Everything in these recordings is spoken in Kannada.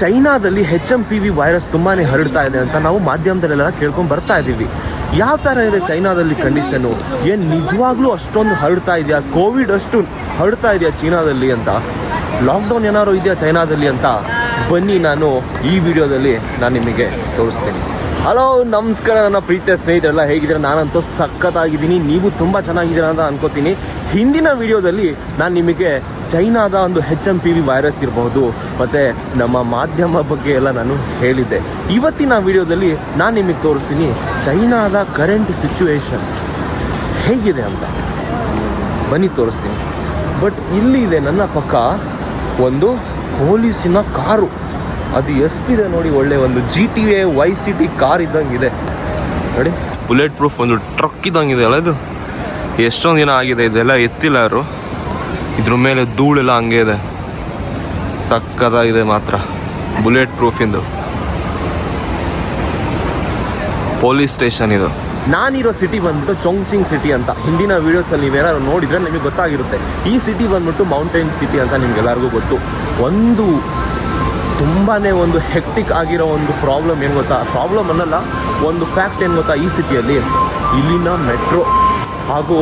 ಚೈನಾದಲ್ಲಿ H M P V virus ತುಂಬಾ ಹರಡ್ತಾ ಇದೆ ಅಂತ ನಾವು ಮಾಧ್ಯಮದಲ್ಲೆಲ್ಲ ಕೇಳ್ಕೊಂಡು ಬರ್ತಾ ಇದ್ದೀವಿ ಯಾವ ಥರ ಇದೆ ಚೈನಾದಲ್ಲಿ ಕಂಡೀಷನು ಏನು ನಿಜವಾಗ್ಲೂ ಅಷ್ಟೊಂದು ಹರಡ್ತಾ ಇದೆಯಾ? ಕೋವಿಡ್ ಅಷ್ಟು ಹರಡ್ತಾ ಇದೆಯಾ ಚೀನಾದಲ್ಲಿ ಅಂತ? ಲಾಕ್ಡೌನ್ ಏನಾದ್ರು ಇದೆಯಾ ಚೈನಾದಲ್ಲಿ ಅಂತ? ಬನ್ನಿ ನಾನು ಈ ವಿಡಿಯೋದಲ್ಲಿ ನಾನು ನಿಮಗೆ ತೋರಿಸ್ತೀನಿ. ಹಲೋ ನಮಸ್ಕಾರ ನನ್ನ ಪ್ರೀತಿಯ ಸ್ನೇಹಿತರೆಲ್ಲ, ಹೇಗಿದ್ದೀರಾ? ನಾನಂತೂ ಸಖತ್ತಾಗಿದ್ದೀನಿ. ನೀವು ತುಂಬ ಚೆನ್ನಾಗಿದ್ದೀರಾ ಅಂತ ಅನ್ಕೋತೀನಿ. ಹಿಂದಿನ ವಿಡಿಯೋದಲ್ಲಿ ನಾನು ನಿಮಗೆ ಚೈನಾದ ಒಂದು H M P V virus ಇರಬಹುದು, ಮತ್ತು ನಮ್ಮ ಮಾಧ್ಯಮ ಬಗ್ಗೆ ಎಲ್ಲ ನಾನು ಹೇಳಿದ್ದೆ. ಇವತ್ತಿನ ವಿಡಿಯೋದಲ್ಲಿ ನಾನು ನಿಮಗೆ ತೋರಿಸ್ತೀನಿ ಚೈನಾದ ಕರೆಂಟ್ ಸಿಚುವೇಶನ್ ಹೇಗಿದೆ ಅಂತ. ಬನ್ನಿ, ತೋರಿಸ್ತೀನಿ. ಬಟ್ ಇಲ್ಲಿ ಇದೆ ನನ್ನ ಪಕ್ಕ ಒಂದು ಪೊಲೀಸಿನ ಕಾರು. ಅದು ಎಷ್ಟಿದೆ ನೋಡಿ ಒಳ್ಳೆ ಒಂದು G T A Y C T car ಇದ್ದಂಗಿದೆ. ನೋಡಿ ಬುಲೆಟ್ ಪ್ರೂಫ್ ಒಂದು ಟ್ರಕ್ ಇದ್ದಂಗಿದೆ ಅಲ್ಲ ಇದು? ಎಷ್ಟೊಂದು ದಿನ ಆಗಿದೆ ಇದೆಲ್ಲ ಎತ್ತಿಲ್ಲ ಯಾರು? ಇದ್ರ ಮೇಲೆ ಧೂಳೆಲ್ಲ ಹಂಗೆ ಇದೆ. ಸಕ್ಕದಾಗಿದೆ ಮಾತ್ರ. ಬುಲೆಟ್ ಪ್ರೂಫಿಂದು ಪೊಲೀಸ್ ಸ್ಟೇಷನ್ ಇದು. ನಾನಿರೋ ಸಿಟಿ ಬಂದ್ಬಿಟ್ಟು ಚೊಂಗ್ಚಿಂಗ್ ಸಿಟಿ ಅಂತ. ಹಿಂದಿನ ವೀಡಿಯೋಸಲ್ಲಿ ನೀವೇನಾದ್ರು ನೋಡಿದ್ರೆ ನಿಮಗೆ ಗೊತ್ತಾಗಿರುತ್ತೆ. ಈ ಸಿಟಿ ಬಂದ್ಬಿಟ್ಟು ಮೌಂಟೇನ್ ಸಿಟಿ ಅಂತ ನಿಮ್ಗೆಲ್ಲರಿಗೂ ಗೊತ್ತು. ಒಂದು ತುಂಬಾ ಒಂದು ಹೆಕ್ಟಿಕ್ ಆಗಿರೋ ಒಂದು ಪ್ರಾಬ್ಲಮ್ ಏನು ಗೊತ್ತಾ? ಪ್ರಾಬ್ಲಮ್ ಅನ್ನಲ್ಲ, ಒಂದು ಫ್ಯಾಕ್ಟ್ ಏನು ಗೊತ್ತಾ ಈ ಸಿಟಿಯಲ್ಲಿ ಇಲ್ಲಿನ ಮೆಟ್ರೋ ಹಾಗೂ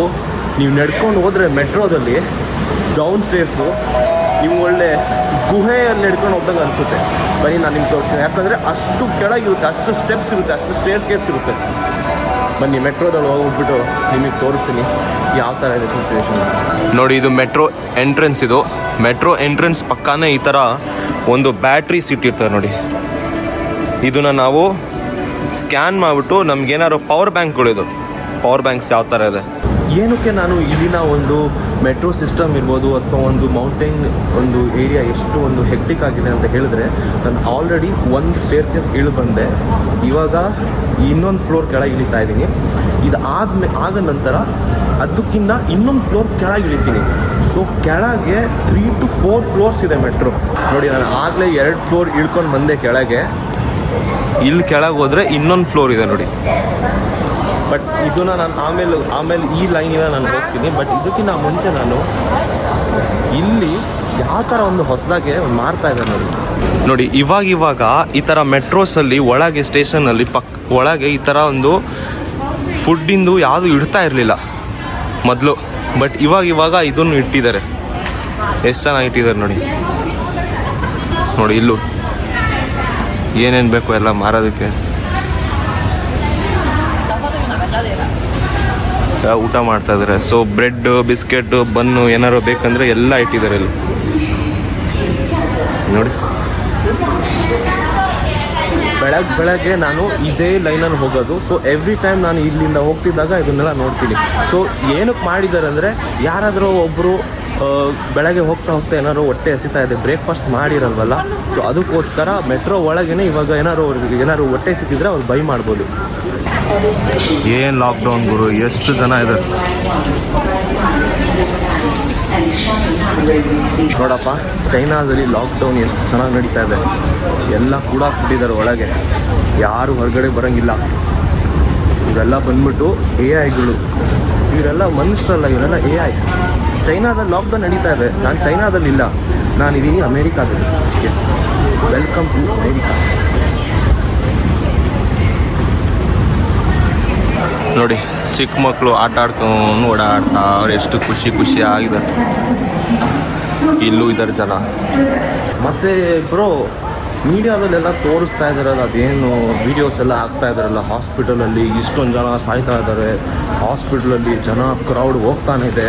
ನೀವು ನಡ್ಕೊಂಡು ಹೋದರೆ ಮೆಟ್ರೋದಲ್ಲಿ ಡೌನ್ ಸ್ಟೇರ್ಸು ನೀವು ಒಳ್ಳೆ ಗುಹೆಯಲ್ಲಿ ನಡ್ಕೊಂಡು ಹೋಗ್ದಂಗೆ ಅನಿಸುತ್ತೆ. ಬನ್ನಿ, ನಾನು ನಿಮ್ಗೆ ತೋರಿಸ್ತೀನಿ. ಯಾಕಂದರೆ ಅಷ್ಟು ಕೆಳಗಿರುತ್ತೆ, ಅಷ್ಟು ಸ್ಟೆಪ್ಸ್ ಇರುತ್ತೆ, ಅಷ್ಟು ಸ್ಟೇರ್ಸ್ ಕೇಸ್ ಇರುತ್ತೆ ಬನ್ನಿ ಮೆಟ್ರೋದಲ್ಲಿ ಹೋಗ್ಬಿಟ್ಟು ನಿಮಗೆ ತೋರಿಸ್ತೀನಿ ಯಾವ ಥರ ಇದೆ ಸಿಚುವೇಶನ್ ನೋಡಿ, ಇದು ಮೆಟ್ರೋ ಎಂಟ್ರೆನ್ಸ್ ಇದು. ಮೆಟ್ರೋ ಎಂಟ್ರೆನ್ಸ್ ಪಕ್ಕಾನೇ ಈ ಥರ ಒಂದು ಬ್ಯಾಟ್ರಿ ಸಿಟ್ ನೋಡಿ. ಇದನ್ನ ನಾವು ಸ್ಕ್ಯಾನ್ ಮಾಡಿಬಿಟ್ಟು ನಮ್ಗೇನಾದ್ರು ಪವರ್ ಬ್ಯಾಂಕ್ಗಳಿದು ಪವರ್ ಬ್ಯಾಂಕ್ಸ್ ಯಾವ ಥರ ಇದೆ? ಏನಕ್ಕೆ ನಾನು ಇಲ್ಲಿನ ಒಂದು ಮೆಟ್ರೋ ಸಿಸ್ಟಮ್ ಇರ್ಬೋದು ಅಥವಾ ಒಂದು ಮೌಂಟೇನ್ ಒಂದು ಏರಿಯಾ ಎಷ್ಟು ಒಂದು ಹೆಕ್ಟಿಕ್ ಆಗಿದೆ ಅಂತ ಹೇಳಿದ್ರೆ, ನಾನು ಆಲ್ರೆಡಿ ಒಂದು ಸ್ಟೇರ್ ಕೇಸ್ ಇಳಿ ಬಂದೆ. ಇವಾಗ ಇನ್ನೊಂದು ಫ್ಲೋರ್ ಕೆಳಗೆ ಇಳಿತಾ ಇದ್ದೀನಿ. ಇದು ಆದ್ಮೇ ಆದ ನಂತರ ಅದಕ್ಕಿಂತ ಇನ್ನೊಂದು ಫ್ಲೋರ್ ಕೆಳಗೆ ಇಳಿತೀನಿ. ಸೊ ಕೆಳಗೆ ತ್ರೀ ಟು ಫೋರ್ ಫ್ಲೋರ್ಸ್ ಇದೆ ಮೆಟ್ರೋ ನೋಡಿ, ನಾನು ಆಗಲೇ ಎರಡು ಫ್ಲೋರ್ ಇಳ್ಕೊಂಡು ಬಂದೆ ಕೆಳಗೆ. ಇಲ್ಲಿ ಕೆಳಗೆ ಹೋದರೆ ಇನ್ನೊಂದು ಫ್ಲೋರ್ ಇದೆ ನೋಡಿ. ಬಟ್ ಇದನ್ನ ನಾನು ಆಮೇಲೆ ಆಮೇಲೆ ಈ ಲೈನಿಂದ ನಾನು ಹೋಗ್ತೀನಿ. ಬಟ್ ಇದಕ್ಕಿಂತ ಮುಂಚೆ ನಾನು ಇಲ್ಲಿ ಯಾವ ಥರ ಒಂದು ಹೊಸದಾಗೆ ಒಂದು ಮಾಡ್ತಾ ಇದೆ ನೋಡಿ. ನೋಡಿ, ಇವಾಗ ಇವಾಗ ಈ ಥರ ಮೆಟ್ರೋಸಲ್ಲಿ ಒಳಗೆ ಸ್ಟೇಷನಲ್ಲಿ ಪಕ್, ಒಳಗೆ ಈ ಥರ ಒಂದು ಫುಡ್ಡಿಂದು ಯಾವುದು ಇಡ್ತಾ ಇರಲಿಲ್ಲ. ಮೊದಲು. ಬಟ್ ಇವಾಗ ಇವಾಗ ಇದನ್ನು ಇಟ್ಟಿದ್ದಾರೆ. ಎಷ್ಟು ಚೆನ್ನಾಗಿ ಇಟ್ಟಿದ್ದಾರೆ ನೋಡಿ. ನೋಡಿ, ಇಲ್ಲೂ. ಏನೇನು ಬೇಕು ಎಲ್ಲ ಮಾರೋದಕ್ಕೆ. ಊಟ ಮಾಡ್ತಾ ಇದ್ದಾರೆ. ಸೊ ಬ್ರೆಡ್ ಬಿಸ್ಕೆಟ್ ಬನ್ನು ಏನಾರು ಬೇಕಂದ್ರೆ ಎಲ್ಲ ಇಟ್ಟಿದ್ದಾರೆ ಇಲ್ಲಿ. ನೋಡಿ. ಬೆಳಗ್ಗೆ ಬೆಳಗ್ಗೆ ನಾನು ಇದೇ ಲೈನಲ್ಲಿ ಹೋಗೋದು. ಸೊ ಎವ್ರಿ ಟೈಮ್ ನಾನು ಇಲ್ಲಿಂದ ಹೋಗ್ತಿದ್ದಾಗ ಇದನ್ನೆಲ್ಲ ನೋಡ್ತೀನಿ. ಸೊ ಏನಕ್ಕೆ ಮಾಡಿದ್ದಾರೆ ಅಂದರೆ, ಯಾರಾದರೂ ಒಬ್ಬರು ಬೆಳಗ್ಗೆ ಹೋಗ್ತಾ ಹೋಗ್ತಾ ಏನಾದ್ರು ಹೊಟ್ಟೆ ಹಸಿತಾ ಇದೆ ಬ್ರೇಕ್ಫಾಸ್ಟ್ ಮಾಡಿರಲ್ವಲ್ಲ? ಸೊ ಅದಕ್ಕೋಸ್ಕರ ಮೆಟ್ರೋ ಒಳಗೇನೆ ಇವಾಗ ಏನಾದ್ರು ಅವ್ರಿಗೆ ಏನಾದ್ರು ಹೊಟ್ಟೆ ಸಿಕ್ಕಿದ್ರೆ ಅವ್ರು ಬೈ ಮಾಡ್ಬೋದು. ಏನು ಲಾಕ್ಡೌನ್ ಗುರು? ಎಷ್ಟು ಜನ ಇದೆ ನೋಡಪ್ಪ, ಚೈನಾದಲ್ಲಿ ಲಾಕ್ಡೌನ್ ಎಷ್ಟು ಚೆನ್ನಾಗಿ ನಡೀತಾ ಇದೆ. ಎಲ್ಲ ಕೂಡ ಕೊಟ್ಟಿದ್ದಾರೆ ಒಳಗೆ. ಯಾರು ಹೊರಗಡೆ ಬರೋಂಗಿಲ್ಲ. ಇವೆಲ್ಲ ಬಂದ್ಬಿಟ್ಟು ಎ ಐಗಳು ಇವರೆಲ್ಲ ಮನುಷ್ಯರಲ್ಲ ಇವರೆಲ್ಲ ಎ ಐ ಚೈನಾದಲ್ಲಿ ಲಾಕ್ಡೌನ್ ನಡೀತಾ ಇದೆ. ನಾನು ಚೈನಾದಲ್ಲಿ ಇಲ್ಲ. ನಾನು ಇದ್ದೀನಿ ಅಮೇರಿಕಾದಲ್ಲಿ. ಎಸ್ ವೆಲ್ಕಮ್ ಟು ಅಮೇರಿಕಾ ನೋಡಿ ಚಿಕ್ಕ ಮಕ್ಕಳು ಆಟ ಆಡ್ಕೊಂಡು ಓಡಾಡ್ತಾ ಅವ್ರು ಎಷ್ಟು ಖುಷಿ ಖುಷಿ ಆಗಿದೆ. ಇಲ್ಲೂ ಇದ್ದಾರೆ ಜನ. ಮತ್ತೆ ಬ್ರೋ ಮೀಡಿಯಾದಲ್ಲೆಲ್ಲ ತೋರಿಸ್ತಾ ಇದ್ದಾರಲ್ಲ ಅದೇನು ವೀಡಿಯೋಸ್ ಎಲ್ಲ ಹಾಕ್ತಾ ಇದ್ದಾರಲ್ಲ ಹಾಸ್ಪಿಟಲಲ್ಲಿ ಇಷ್ಟೊಂದು ಜನ ಸಾಯ್ತಾ ಇದ್ದಾರೆ ಹಾಸ್ಪಿಟಲಲ್ಲಿ ಜನ ಕ್ರೌಡ್ ಹೋಗ್ತಾನೆ ಇದೆ.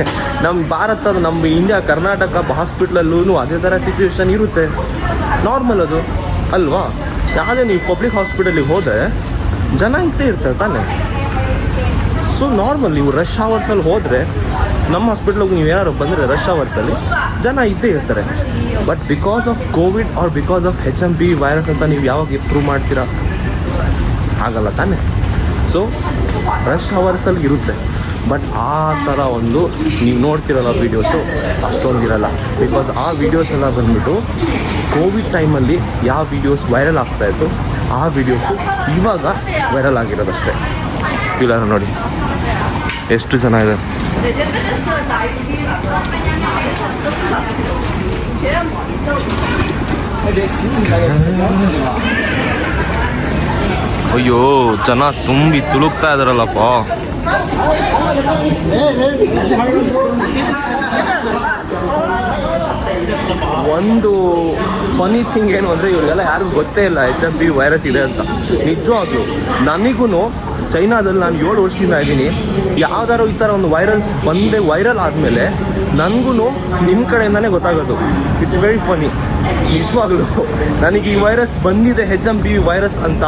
ನಮ್ಮ ಭಾರತದ ನಮ್ಮ ಇಂಡಿಯಾ, ಕರ್ನಾಟಕ ಹಾಸ್ಪಿಟ್ಲಲ್ಲೂ ಅದೇ ಥರ ಸಿಚುವೇಶನ್ ಇರುತ್ತೆ. ನಾರ್ಮಲ್ ಅದು. ಅಲ್ವಾ? ಯಾವುದೇ ನೀವು ಪಬ್ಲಿಕ್ ಹಾಸ್ಪಿಟಲಿಗೆ ಹೋದರೆ ಜನ ಇದ್ದೇ ಇರ್ತಾರೆ ತಾನೇ. ಸೊ ನಾರ್ಮಲ್ ನೀವು ರಶ್ ಅವರ್ಸಲ್ಲಿ ಹೋದರೆ ನಮ್ಮ ಹಾಸ್ಪಿಟ್ಲಿಗೆ ನೀವು ಏನಾದ್ರು ಬಂದರೆ ರಶ್ ಅವರ್ಸಲ್ಲಿ ಜನ ಇದ್ದೇ ಇರ್ತಾರೆ. But because of Covid or because of H M B virus ಅಂತ ನೀವು ಯಾವಾಗ ಇಂಪ್ರೂವ್ ಮಾಡ್ತೀರಾ? ಆಗಲ್ಲ ತಾನೇ. ಸೊ ರಶ್ ಅವರ್ಸಲ್ಲಿ ಇರುತ್ತೆ. ಬಟ್ ಆ ಥರ ಒಂದು ನೀವು ನೋಡ್ತಿರಲ್ಲ ವೀಡಿಯೋಸು ಅಷ್ಟೊಂದಿರಲ್ಲ. ಬಿಕಾಸ್ ಆ ವೀಡಿಯೋಸ್ ಎಲ್ಲ ಬಂದ್ಬಿಟ್ಟು ಕೋವಿಡ್ ಟೈಮಲ್ಲಿ ಯಾವ ವೀಡಿಯೋಸ್ ವೈರಲ್ ಆಗ್ತಾಯಿತ್ತು ಆ ವೀಡಿಯೋಸು ಇವಾಗ ವೈರಲ್ ಆಗಿರೋದಷ್ಟೇ. ಇಲ್ಲ ನೋಡಿ? ಎಷ್ಟು ಜನ ಇದೆ? ಅಯ್ಯೋ, ಜನ ತುಂಬಿ ತುಳುಕ್ತಾ ಇದಾರಲ್ಲಪ್ಪ. ಒಂದು ಫನಿ ಥಿಂಗ್ ಏನು ಅಂದರೆ ಇವ್ರಿಗೆಲ್ಲ ಯಾರಿಗೂ ಗೊತ್ತೇ ಇಲ್ಲ ಎಚ್ ಎಫ್ ಪಿ ವೈರಸ್ ಇದೆ ಅಂತ. ನಿಜವಾಗ್ಲೂ ನನಗೂ ಚೈನಾದಲ್ಲಿ ನಾನು ಏಳು ವರ್ಷದಿಂದ ಇದ್ದೀನಿ. ಯಾವ್ದಾದ್ರು ಈ ಥರ ಒಂದು ವೈರಲ್ಸ್ ಬಂದೆ ವೈರಲ್ ಆದಮೇಲೆ ನನಗೂ ನಿಮ್ಮ ಕಡೆಯಿಂದನೇ ಗೊತ್ತಾಗೋದು. ಇಟ್ಸ್ ವೆರಿ ಫನಿ ನಿಜವಾಗ್ಲೂ. ನನಗೆ ಈ ವೈರಸ್ ಬಂದಿದೆ ಹೆಚ್ ಎಂ ಪಿ ವೈರಸ್ ಅಂತ.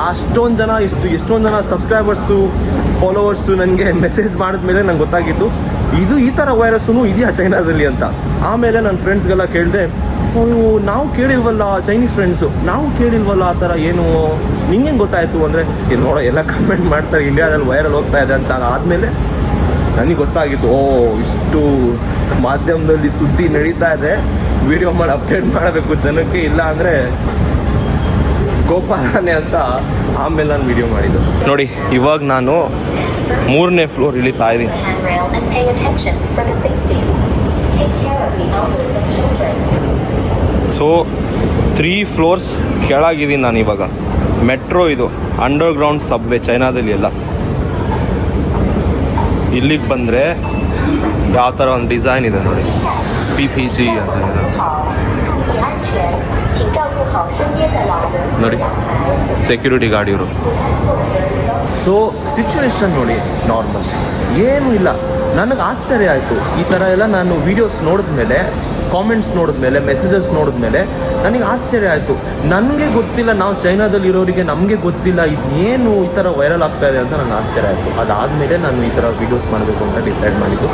ಎಷ್ಟೊಂದು ಜನ ಎಷ್ಟು ಎಷ್ಟೊಂದು ಜನ ಸಬ್ಸ್ಕ್ರೈಬರ್ಸು ಫಾಲೋವರ್ಸು ನನಗೆ ಮೆಸೇಜ್ ಮಾಡಿದ್ಮೇಲೆ ನಂಗೆ ಗೊತ್ತಾಗಿತ್ತು. ಇದು ಈ ಥರ ವೈರಸ್ಸು ಇದೆಯಾ ಚೈನಾದಲ್ಲಿ ಅಂತ. ಆಮೇಲೆ ನನ್ನ ಫ್ರೆಂಡ್ಸ್ಗೆಲ್ಲ ಕೇಳಿದೆ ಅಯ್ಯೋ ನಾವು ಕೇಳಿಲ್ವಲ್ಲ ಚೈನೀಸ್ ಫ್ರೆಂಡ್ಸು ನಾವು ಕೇಳಿಲ್ವಲ್ಲ ಆ ಥರ ಏನು? ನಿಂಗೆ ಗೊತ್ತಾಯಿತು ಅಂದರೆ ಇಲ್ಲಿ ನೋಡೋ ಎಲ್ಲ ಕಮೆಂಟ್ ಮಾಡ್ತಾರೆ ಇಂಡಿಯಾದಲ್ಲಿ ವೈರಲ್ ಹೋಗ್ತಾ ಇದೆ ಅಂತ ಆದಮೇಲೆ ನನಗೆ ಗೊತ್ತಾಗಿತ್ತು ಓ ಇಷ್ಟು ಮಾಧ್ಯಮದಲ್ಲಿ ಸುದ್ದಿ ನಡೀತಾ ಇದೆ ವಿಡಿಯೋ ಮಾಡಿ ಅಪ್ಡೇಟ್ ಮಾಡಬೇಕು ಜನಕ್ಕೆ ಇಲ್ಲ ಅಂದರೆ ಗೋಪಾಲನೆ ಅಂತ ಆಮೇಲೆ ನಾನು ವಿಡಿಯೋ ಮಾಡಿದ್ದು. ನೋಡಿ ಇವಾಗ ನಾನು ಮೂರನೇ ಫ್ಲೋರ್ ಇಳಿತಾ ಇದ್ದೀನಿ ತ್ರೀ ಫ್ಲೋರ್ಸ್ ಕೆಳಗಿದ್ದೀನಿ ನಾನು ಇವಾಗ. ಮೆಟ್ರೋ ಇದು. ಅಂಡರ್ ಗ್ರೌಂಡ್ ಸಬ್ವೆ ಚೈನಾದಲ್ಲಿ ಎಲ್ಲ. ಇಲ್ಲಿಗೆ ಬಂದರೆ ಯಾವ ಥರ ಒಂದು ಡಿಸೈನ್ ಇದೆ ನೋಡಿ. ಪಿ ಪಿ ಸಿ ಅಂತ ನೋಡಿ ಸೆಕ್ಯೂರಿಟಿ ಗಾರ್ಡ್ ಇವರು. ಸೊ ಸಿಚುವೇಶನ್ ನೋಡಿ ನಾರ್ಮಲ್ ಏನೂ ಇಲ್ಲ. ನನಗೆ ಆಶ್ಚರ್ಯ ಆಯಿತು. ಈ ಥರ ಎಲ್ಲ ನಾನು ವೀಡಿಯೋಸ್ ನೋಡಿದ ಮೇಲೆ ಕಾಮೆಂಟ್ಸ್ ನೋಡಿದ್ಮೇಲೆ ಮೆಸೇಜಸ್ ನೋಡಿದ್ಮೇಲೆ ನನಗೆ ಆಶ್ಚರ್ಯ ಆಯಿತು. ನನಗೆ ಗೊತ್ತಿಲ್ಲ, ನಾವು ಚೈನಾದಲ್ಲಿ ಇರೋರಿಗೆ ನಮಗೆ ಗೊತ್ತಿಲ್ಲ, ಇದೇನು ಈ ಥರ ವೈರಲ್ ಆಗ್ತಾ ಇದೆ ಅಂತ ನನಗೆ ಆಶ್ಚರ್ಯ ಆಯಿತು. ಅದಾದಮೇಲೆ ನಾನು ಈ ಥರ ವೀಡಿಯೋಸ್ ಮಾಡಬೇಕು ಅಂತ ಡಿಸೈಡ್ ಮಾಡಿದ್ದು.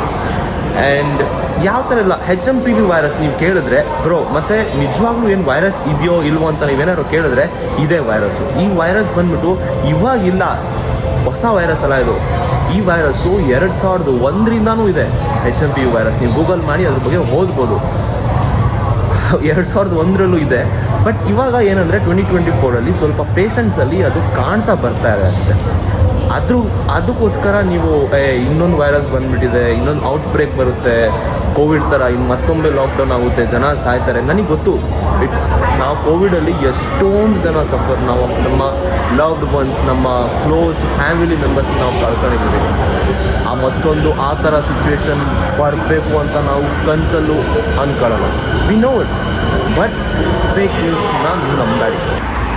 ಆ್ಯಂಡ್ ಯಾವ ಥರ ಇಲ್ಲ H M P V virus ನೀವು ಕೇಳಿದ್ರೆ ಬ್ರೋ ಮತ್ತು ನಿಜವಾಗ್ಲೂ ಏನು ವೈರಸ್ ಇದೆಯೋ ಇಲ್ವೋ ಅಂತ ನೀವೇನಾದ್ರು ಕೇಳಿದ್ರೆ, ಇದೇ ವೈರಸ್ಸು ಈ ವೈರಸ್ ಬಂದ್ಬಿಟ್ಟು ಇವಾಗಿಲ್ಲ, ಹೊಸ ವೈರಸ್ ಅಲ್ಲ ಇದು. ಈ ವೈರಸ್ಸು ಎರಡು ಸಾವಿರದ ಒಂದರಿಂದನೂ ಇದೆ. H M P U virus ನೀವು ಗೂಗಲ್ ಮಾಡಿ ಅದ್ರ ಬಗ್ಗೆ ಓದ್ಬೋದು. ಎರಡು ಸಾವಿರದ ಒಂದರಲ್ಲೂ ಇದೆ. ಬಟ್ ಇವಾಗ ಏನಂದರೆ ಟ್ವೆಂಟಿ ಟ್ವೆಂಟಿ ಫೋರಲ್ಲಿ ಸ್ವಲ್ಪ ಪೇಷಂಟ್ಸಲ್ಲಿ ಅದು ಕಾಣ್ತಾ ಬರ್ತಾ ಇದೆ ಅಷ್ಟೇ. ಅದ್ರ ಅದಕ್ಕೋಸ್ಕರ ನೀವು, ಏ, ಇನ್ನೊಂದು ವೈರಸ್ ಬಂದುಬಿಟ್ಟಿದೆ, ಇನ್ನೊಂದು ಔಟ್ ಬ್ರೇಕ್ ಬರುತ್ತೆ ಕೋವಿಡ್ ಥರ ಇನ್ನು ಮತ್ತೊಮ್ಮೆ ಲಾಕ್ಡೌನ್ ಆಗುತ್ತೆ, ಜನ ಸಾಯ್ತಾರೆ. ನನಗೆ ಗೊತ್ತು ಇಟ್ಸ್ ನಾವು ಕೋವಿಡಲ್ಲಿ ಎಷ್ಟೊಂದು ಜನ ಸಫರ್ ನಾವು ನಮ್ಮ ಲವ್ಡ್ ಒನ್ಸ್ ನಮ್ಮ ಕ್ಲೋಸ್ ಫ್ಯಾಮಿಲಿ ಮೆಂಬರ್ಸ್ ನಾವು ಕಳ್ಕೊಂಡಿದ್ದೀವಿ. ಆ ಮತ್ತೊಂದು ಆ ಥರ ಸಿಚುವೇಶನ್ ಬರಬೇಕು ಅಂತ ನಾವು ಕನಸಲ್ಲೂ ಅಂದ್ಕೊಳ್ಳೋಣ we know it but fake ನಾನು ನಂಬಬೇಡಿ.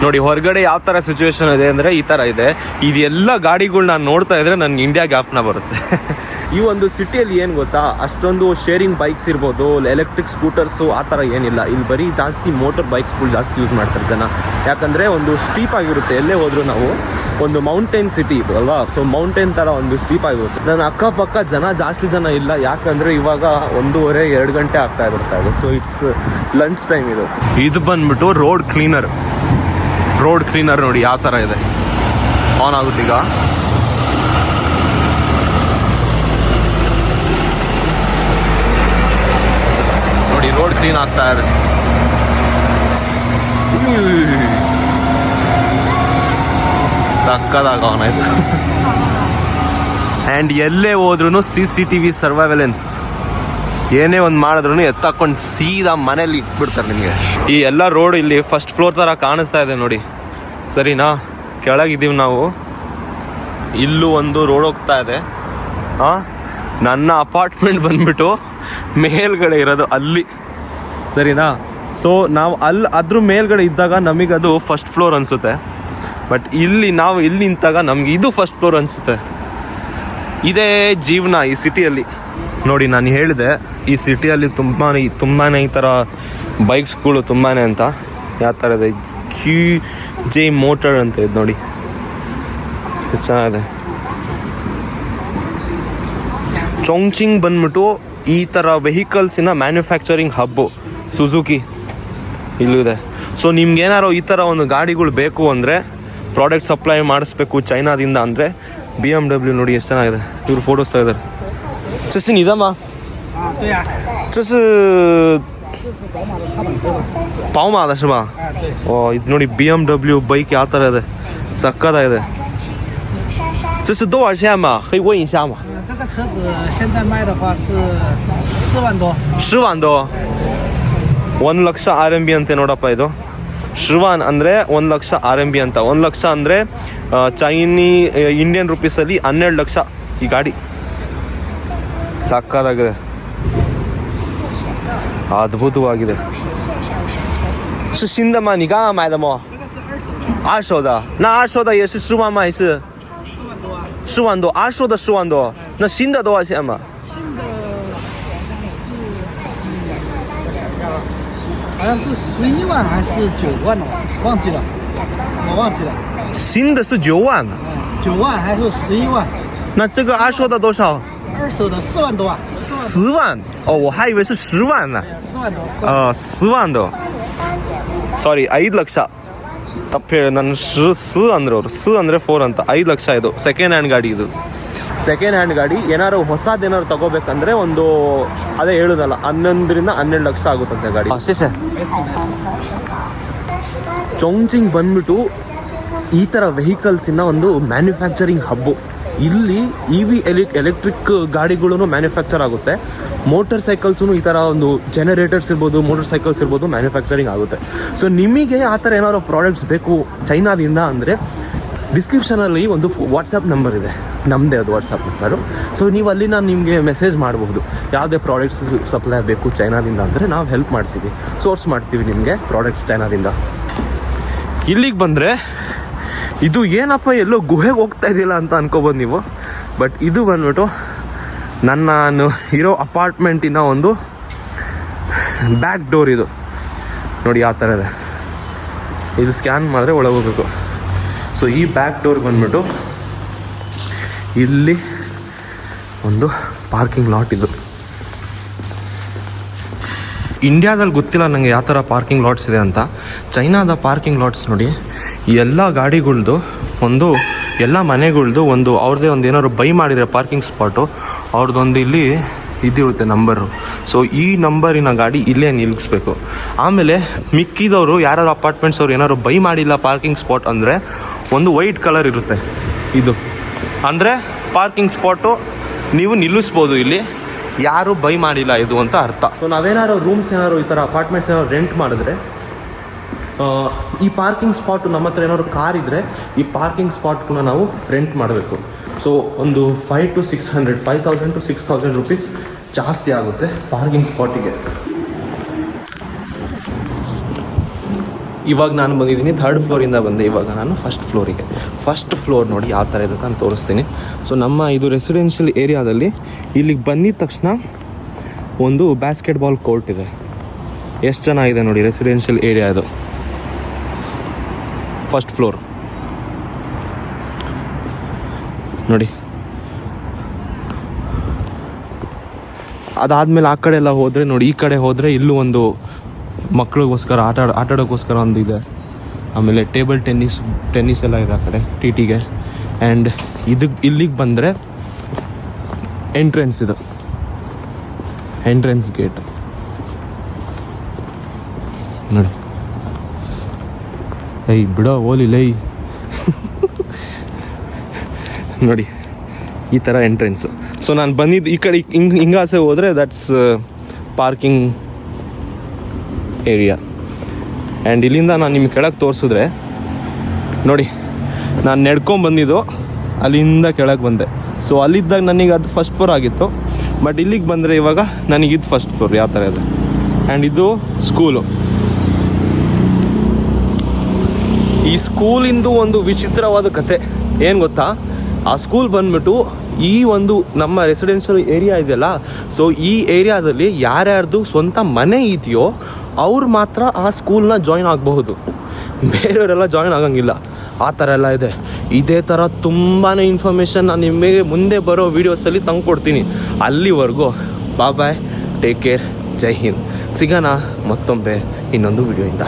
ನೋಡಿ ಹೊರಗಡೆ ಯಾವ ಥರ ಸಿಚುವೇಶನ್ ಇದೆ ಅಂದರೆ ಈ ಥರ ಇದೆ. ಇದೆಲ್ಲ ಗಾಡಿಗಳು ನಾನು ನೋಡ್ತಾ ಇದ್ರೆ ನನಗೆ ಇಂಡಿಯಾ ಗ್ಯಾಪ್ನ ಬರುತ್ತೆ. ಈ ಒಂದು ಸಿಟಿಯಲ್ಲಿ ಏನು ಗೊತ್ತಾ? ಅಷ್ಟೊಂದು ಶೇರಿಂಗ್ ಬೈಕ್ಸ್ ಇರ್ಬೋದು ಎಲೆಕ್ಟ್ರಿಕ್ ಸ್ಕೂಟರ್ಸು ಆ ಥರ ಏನಿಲ್ಲ. ಇಲ್ಲಿ ಬರೀ ಜಾಸ್ತಿ ಮೋಟರ್ ಬೈಕ್ಸ್ಗಳು ಜಾಸ್ತಿ ಯೂಸ್ ಮಾಡ್ತಾರೆ ಜನ. ಯಾಕಂದರೆ ಒಂದು ಸ್ಟೀಪ್ ಆಗಿರುತ್ತೆ. ಎಲ್ಲೇ ಹೋದರೂ ನಾವು ಒಂದು ಮೌಂಟೇನ್ ಸಿಟಿ ಇದು ಅಲ್ವಾ? ಸೊ ಮೌಂಟೇನ್ ಥರ ಒಂದು ಸ್ಟೀಪ್ ಆಗಿರುತ್ತೆ. ನನ್ನ ಅಕ್ಕಪಕ್ಕ ಜನ ಜಾಸ್ತಿ ಜನ ಇಲ್ಲ. ಯಾಕಂದರೆ ಇವಾಗ ಒಂದೂವರೆ ಎರಡು ಗಂಟೆ ಆಗ್ತಾ ಇರ್ತಾ ಇದೆ. ಸೊ ಇಟ್ಸ್ ಲಂಚ್ ಟೈಮ್ ಇದು. ಇದು ಬಂದ್ಬಿಟ್ಟು ರೋಡ್ ಕ್ಲೀನರ್ ರೋಡ್ ಕ್ಲೀನರ್ ನೋಡಿ ಯಾವ ಥರ ಇದೆ. ಆನ್ ಆಗುತ್ತೆ ಈಗ. ನೋಡಿ ರೋಡ್ ಕ್ಲೀನ್ ಆಗ್ತಾ ಇದೆ. ಸಕ್ಕದಾಗ ಆನ್ ಆಯ್ತು. ಆ್ಯಂಡ್ ಎಲ್ಲೇ ಹೋದ್ರೂ C C T V surveillance ಏನೇ ಒಂದು ಮಾಡಿದ್ರು ಎತ್ತಾಕೊಂಡು ಸೀದಾ ಮನೇಲಿ ಇಟ್ಬಿಡ್ತಾರೆ ನಿಮಗೆ. ಈ ಎಲ್ಲ ರೋಡ್ ಇಲ್ಲಿ ಫಸ್ಟ್ ಫ್ಲೋರ್ ಥರ ಕಾಣಿಸ್ತಾ ಇದೆ ನೋಡಿ. ಸರಿನಾ? ಕೆಳಗಿದ್ದೀವಿ ನಾವು. ಇಲ್ಲೂ ಒಂದು ರೋಡ್ ಹೋಗ್ತಾ ಇದೆ. ಹಾಂ ನನ್ನ ಅಪಾರ್ಟ್ಮೆಂಟ್ ಬಂದ್ಬಿಟ್ಟು ಮೇಲ್ಗಡೆ ಇರೋದು ಅಲ್ಲಿ. ಸರಿನಾ? ಸೊ ನಾವು ಅಲ್ಲಿ ಅದ್ರ ಮೇಲ್ಗಡೆ ಇದ್ದಾಗ ನಮಗದು ಫಸ್ಟ್ ಫ್ಲೋರ್ ಅನಿಸುತ್ತೆ. ಬಟ್ ಇಲ್ಲಿ ನಾವು ಇಲ್ಲಿ ನಿಂತಾಗ ನಮ್ಗೆ ಇದು ಫಸ್ಟ್ ಫ್ಲೋರ್ ಅನಿಸುತ್ತೆ. ಇದೇ ಜೀವನ ಈ ಸಿಟಿಯಲ್ಲಿ ನೋಡಿ, ನಾನು ಹೇಳಿದೆ ಈ ಸಿಟಿಯಲ್ಲಿ ತುಂಬಾ ತುಂಬಾ ಈ ಥರ ಬೈಕ್ಸ್ಗಳು ತುಂಬಾ ಅಂತ ಯಾವ ಥರ ಇದೆ ಕ್ಯೂ ಜೆ ಮೋಟರ್ ಅಂತ ಇದೆ ನೋಡಿ. ಎಷ್ಟು ಚೆನ್ನಾಗಿದೆ. ಚೌಂಗ್ಚಿಂಗ್ ಬಂದ್ಬಿಟ್ಟು ಈ ಥರ ವೆಹಿಕಲ್ಸಿನ ಮ್ಯಾನುಫ್ಯಾಕ್ಚರಿಂಗ್ ಹಬ್ಬು ಸುಜುಕಿ ಇಲ್ಲೂ ಇದೆ. ಸೊ ನಿಮ್ಗೇನಾರು ಈ ಥರ ಒಂದು ಗಾಡಿಗಳು ಬೇಕು ಅಂದರೆ ಪ್ರಾಡಕ್ಟ್ ಸಪ್ಲೈ ಮಾಡಿಸ್ಬೇಕು ಚೈನಾದಿಂದ ಅಂದರೆ ಬಿ ಎಂ ಡಬ್ಲ್ಯೂ ನೋಡಿ ಎಷ್ಟು ಚೆನ್ನಾಗಿದೆ. ಇವರು ಫೋಟೋಸ್ ಇದ್ದಾರೆ ಜಸ್ಟಿನ್ ಇದಮ್ಮ? 啊，对呀、这是这是宝马的踏板车吧？宝马的是吧？哎，对， ಓ ಇದು ನೋಡಿ ಬಿ ಎಮ್ ಡಬ್ಲ್ಯೂ ಬೈಕ್ ಯಾವ ಥರ ಇದೆ ಸಕ್ಕತ್ತಾಗಿದೆ 莎莎 这是多少钱嘛？可以问一下吗？嗯、这个车子现在卖的话是四万多，十万多。 ಒಂದು ಲಕ್ಷ ಆರ್ ಎಮ್ ಬಿ ಅಂತೆ ನೋಡಪ್ಪ ಇದು ಶ್ರಿವಾನ್ ಅಂದರೆ ಒಂದು ಲಕ್ಷ ಆರ್ ಎಮ್ ಬಿ ಅಂತ ಒಂದು ಲಕ್ಷ ಅಂದರೆ ಚೈನಿ ಇಂಡಿಯನ್ ರುಪೀಸಲ್ಲಿ ಹನ್ನೆರಡು ಲಕ್ಷ ಈ ಗಾಡಿ ಸಾಕಾಗಿದೆ ಅದ್ಭುತವಾಗಿದೆ 是新的吗？你刚刚买的吗？这个是二手的，二手的，那二手的也是十万吗？还是四万多啊。十万多？二手的十万多，那新的多少钱嘛？新的我想一下啊，好像是十一万还是九万哦，忘记了，我忘记了。新的是九万，嗯，九万还是十一万？那这个二手的多少？ 二手的四万多啊，四万多，十万哦，我还以为是十万呢。哎呀四万多，四万多。ಆ, ಸ್ವಾಂದು ಸಾರಿ ಐದು ಲಕ್ಷ ತಪ್ಪು ಹೇಳಿ ನನ್ನ ಶ್ರೀ ಸ್ ಅಂದ್ರೆ ಅವರು ಸ್ ಅಂದರೆ ಫೋರ್ ಅಂತ ಐದು ಲಕ್ಷ ಇದು ಸೆಕೆಂಡ್ ಹ್ಯಾಂಡ್ ಗಾಡಿ ಇದು ಸೆಕೆಂಡ್ ಹ್ಯಾಂಡ್ ಗಾಡಿ ಏನಾದ್ರು ಹೊಸದೇನಾದ್ರು ತಗೋಬೇಕಂದ್ರೆ ಒಂದು ಅದೇ ಹೇಳುದಲ್ಲ ಹನ್ನೊಂದರಿಂದ ಹನ್ನೆರಡು ಲಕ್ಷ ಆಗುತ್ತಂತೆ ಗಾಡಿ ಅಷ್ಟೇ ಸರ್没事没事。ಚೊಂಗ್ಚಿಂಗ್ ಬಂದ್ಬಿಟ್ಟು ಈ ಥರ ವೆಹಿಕಲ್ಸಿನ ಒಂದು ಮ್ಯಾನುಫ್ಯಾಕ್ಚರಿಂಗ್ ಹಬ್ಬು ಇಲ್ಲಿ ಇ ವಿ ಎಲಿ ಎಲೆಕ್ಟ್ರಿಕ್ ಗಾಡಿಗಳೂ ಮ್ಯಾನುಫ್ಯಾಕ್ಚರ್ ಆಗುತ್ತೆ. ಮೋಟರ್ ಸೈಕಲ್ಸು ಈ ಥರ ಒಂದು ಜನರೇಟರ್ಸ್ ಇರ್ಬೋದು ಮೋಟರ್ ಸೈಕಲ್ಸ್ ಇರ್ಬೋದು ಮ್ಯಾನುಫ್ಯಾಕ್ಚರಿಂಗ್ ಆಗುತ್ತೆ. ಸೊ ನಿಮಗೆ ಆ ಥರ ಏನಾದ್ರು ಪ್ರಾಡಕ್ಟ್ಸ್ ಬೇಕು ಚೈನಾದಿಂದ ಅಂದರೆ ಡಿಸ್ಕ್ರಿಪ್ಷನಲ್ಲಿ ಒಂದು ವಾಟ್ಸಪ್ ನಂಬರ್ ಇದೆ. ನಮ್ಮದೇ ಅದು ವಾಟ್ಸಪ್ ನಂಬರು ಸೊ ನೀವು ಅಲ್ಲಿ ನಾನು ನಿಮಗೆ ಮೆಸೇಜ್ ಮಾಡಬಹುದು ಯಾವುದೇ ಪ್ರಾಡಕ್ಟ್ಸ್ ಸಪ್ಲೈ ಬೇಕು ಚೈನಾದಿಂದ ಅಂದರೆ ನಾವು ಹೆಲ್ಪ್ ಮಾಡ್ತೀವಿ. ಸೋರ್ಸ್ ಮಾಡ್ತೀವಿ ನಿಮಗೆ ಪ್ರಾಡಕ್ಟ್ಸ್ ಚೈನಾದಿಂದ. ಇಲ್ಲಿಗೆ ಬಂದರೆ ಇದು ಏನಪ್ಪ, ಎಲ್ಲೋ ಗುಹೆಗೆ ಹೋಗ್ತಾ ಇದ್ದಿಲ್ಲ ಅಂತ ಅನ್ಕೋಬೋದು ನೀವು. ಬಟ್ ಇದು ಬಂದ್ಬಿಟ್ಟು ನನ್ನ ನಾನು ಇರೋ ಅಪಾರ್ಟ್ಮೆಂಟಿನ ಒಂದು ಬ್ಯಾಕ್ ಡೋರ್ ಇದು. ನೋಡಿ ಯಾವ ಥರ ಇದೆ. ಇದು ಸ್ಕ್ಯಾನ್ ಮಾಡಿದ್ರೆ ಒಳಗೆ ಹೋಗಬೇಕು. ಸೊ ಈ ಬ್ಯಾಕ್ ಡೋರ್ ಬಂದ್ಬಿಟ್ಟು ಇಲ್ಲಿ ಒಂದು ಪಾರ್ಕಿಂಗ್ ಲಾಟ್ ಇದು. ಇಂಡಿಯಾದಲ್ಲಿ ಗೊತ್ತಿಲ್ಲ ನನಗೆ ಯಾವ ಥರ ಪಾರ್ಕಿಂಗ್ ಲಾಟ್ಸ್ ಇದೆ ಅಂತ. ಚೈನಾದ ಪಾರ್ಕಿಂಗ್ ಲಾಟ್ಸ್ ನೋಡಿ ಎಲ್ಲ ಗಾಡಿಗಳ್ದು ಒಂದು, ಎಲ್ಲ ಮನೆಗಳ್ದು ಒಂದು ಅವ್ರದ್ದೇ ಒಂದು ಏನಾದ್ರು ಬೈ ಮಾಡಿದರೆ ಪಾರ್ಕಿಂಗ್ ಸ್ಪಾಟು ಅವ್ರದ್ದೊಂದು ಇಲ್ಲಿ ಇದಿರುತ್ತೆ ನಂಬರು ಸೊ ಈ ನಂಬರಿನ ಗಾಡಿ ಇಲ್ಲೇ ನಿಲ್ಲಿಸ್ಬೇಕು ಆಮೇಲೆ ಮಿಕ್ಕಿದವರು ಯಾರು ಅಪಾರ್ಟ್ಮೆಂಟ್ಸ್ ಅವ್ರು ಏನಾದ್ರು ಬೈ ಮಾಡಿಲ್ಲ ಪಾರ್ಕಿಂಗ್ ಸ್ಪಾಟ್ ಅಂದರೆ ಒಂದು ವೈಟ್ ಕಲರ್ ಇರುತ್ತೆ. ಇದು. ಅಂದರೆ ಪಾರ್ಕಿಂಗ್ ಸ್ಪಾಟು ನೀವು ನಿಲ್ಲಿಸ್ಬೋದು ಇಲ್ಲಿ. ಯಾರು ಬೈ ಮಾಡಿಲ್ಲ ಇದು ಅಂತ ಅರ್ಥ. ಸೊ ನಾವೇನಾದ್ರು ರೂಮ್ಸ್ ಏನಾದ್ರು ಈ ಥರ ಅಪಾರ್ಟ್ಮೆಂಟ್ಸ್ ಏನಾದ್ರು ರೆಂಟ್ ಮಾಡಿದ್ರೆ ಈ ಪಾರ್ಕಿಂಗ್ ಸ್ಪಾಟ್ ನಮ್ಮ ಹತ್ರ ಏನಾದ್ರು ಕಾರ್ ಇದ್ರೆ ಈ ಪಾರ್ಕಿಂಗ್ ಸ್ಪಾಟ್ನ ನಾವು ರೆಂಟ್ ಮಾಡಬೇಕು. ಸೊ ಒಂದು five to six hundred five thousand to six thousand rupees ಜಾಸ್ತಿ ಆಗುತ್ತೆ ಪಾರ್ಕಿಂಗ್ ಸ್ಪಾಟಿಗೆ ಇವಾಗ ನಾನು ಬಂದಿದ್ದೀನಿ ಥರ್ಡ್ ಫ್ಲೋರಿಂದ ಬಂದೆ. ಇವಾಗ ನಾನು ಫಸ್ಟ್ ಫ್ಲೋರಿಗೆ ಫಸ್ಟ್ ಫ್ಲೋರ್ ನೋಡಿ ಯಾವ ಥರ ಇದೆ ಅಂತ ತೋರಿಸ್ತೀನಿ. ಸೊ ನಮ್ಮ ಇದು ರೆಸಿಡೆನ್ಷಿಯಲ್ ಏರಿಯಾದಲ್ಲಿ ಇಲ್ಲಿಗೆ ಬಂದಿದ ತಕ್ಷಣ ಒಂದು ಬ್ಯಾಸ್ಕೆಟ್ಬಾಲ್ ಕೋರ್ಟ್ ಇದೆ. ಎಷ್ಟು ಚೆನ್ನಾಗಿದೆ ನೋಡಿ ರೆಸಿಡೆನ್ಷಿಯಲ್ ಏರಿಯಾ ಇದು. First floor. ನೋಡಿ. ಅದಾದ್ಮೇಲೆ ಆ ಕಡೆ ಎಲ್ಲ ಹೋದರೆ ನೋಡಿ, ಈ ಕಡೆ ಹೋದರೆ ಇಲ್ಲೂ ಒಂದು ಮಕ್ಕಳಿಗೋಸ್ಕರ ಆಟ ಆಟಾಡೋಕ್ಕೋಸ್ಕರ ಆಟ ಒಂದು ಇದೆ. ಆಮೇಲೆ ಟೇಬಲ್ ಟೆನ್ನಿಸ್ ಟೆನ್ನಿಸ್ ಎಲ್ಲ ಇದೆ ಆ ಕಡೆ ಟಿ ಟಿಗೆ ಆ್ಯಂಡ್ ಇದಕ್ಕೆ ಇಲ್ಲಿಗೆ ಬಂದರೆ ಎಂಟ್ರೆನ್ಸ್ ಇದು. Entrance gate. ನೋಡಿ. ಏಯ್, ಬಿಡೋ ಓಲಿ ಲೈ. ನೋಡಿ, ಈ ಥರ ಎಂಟ್ರೆನ್ಸು ಸೊ ನಾನು ಬಂದಿದ್ದು ಈ ಕಡೆ ಹಿಂಗ್ ಹಿಂಗಾಸೆ ಹೋದರೆ ದಟ್ಸ್ ಪಾರ್ಕಿಂಗ್ ಏರಿಯಾ ಆ್ಯಂಡ್ ಇಲ್ಲಿಂದ ನಾನು ನಿಮ್ಗೆ ಕೆಳಗೆ ತೋರಿಸಿದ್ರೆ, ನೋಡಿ, ನಾನು ನಡ್ಕೊಂಬಂದಿದ್ದು ಅಲ್ಲಿಂದ ಕೆಳಗೆ ಬಂದೆ. ಸೊ ಅಲ್ಲಿದ್ದಾಗ ನನಗೆ ಅದು ಫಸ್ಟ್ ಫ್ಲೋರ್ ಆಗಿತ್ತು. ಬಟ್ ಇಲ್ಲಿಗೆ ಬಂದರೆ ಇವಾಗ ನನಗಿದು ಫಸ್ಟ್ ಫ್ಲೋರ್ ಯಾವ ಥರ ಇದೆ. ಆ್ಯಂಡ್ ಇದು ಸ್ಕೂಲು ಈ ಸ್ಕೂಲಿಂದು ಒಂದು ವಿಚಿತ್ರವಾದ ಕತೆ. ಏನು ಗೊತ್ತಾ? ಆ ಸ್ಕೂಲ್ ಬಂದ್ಬಿಟ್ಟು ಈ ಒಂದು ನಮ್ಮ ರೆಸಿಡೆನ್ಷಿಯಲ್ ಏರಿಯಾ ಇದೆಯಲ್ಲ ಸೊ ಈ ಏರಿಯಾದಲ್ಲಿ ಯಾರ್ಯಾರ್ದು ಸ್ವಂತ ಮನೆ ಇದೆಯೋ ಅವ್ರು ಮಾತ್ರ ಆ ಸ್ಕೂಲ್ನ ಜಾಯ್ನ್ ಆಗಬಹುದು. ಬೇರೆಯವರೆಲ್ಲ ಜಾಯ್ನ್ ಆಗಂಗಿಲ್ಲ. ಆ ಥರ ಎಲ್ಲ ಇದೆ. ಇದೇ ಥರ ತುಂಬಾ ಇನ್ಫಾರ್ಮೇಷನ್ ನಾನು ನಿಮಗೆ ಮುಂದೆ ಬರೋ ವೀಡಿಯೋಸಲ್ಲಿ ತಂದ್ಕೊಡ್ತೀನಿ ಅಲ್ಲಿವರೆಗೂ bye bye take care Jai Hind. ಸಿಗೋಣ ಮತ್ತೊಮ್ಮೆ ಇನ್ನೊಂದು ವಿಡಿಯೋಯಿಂದ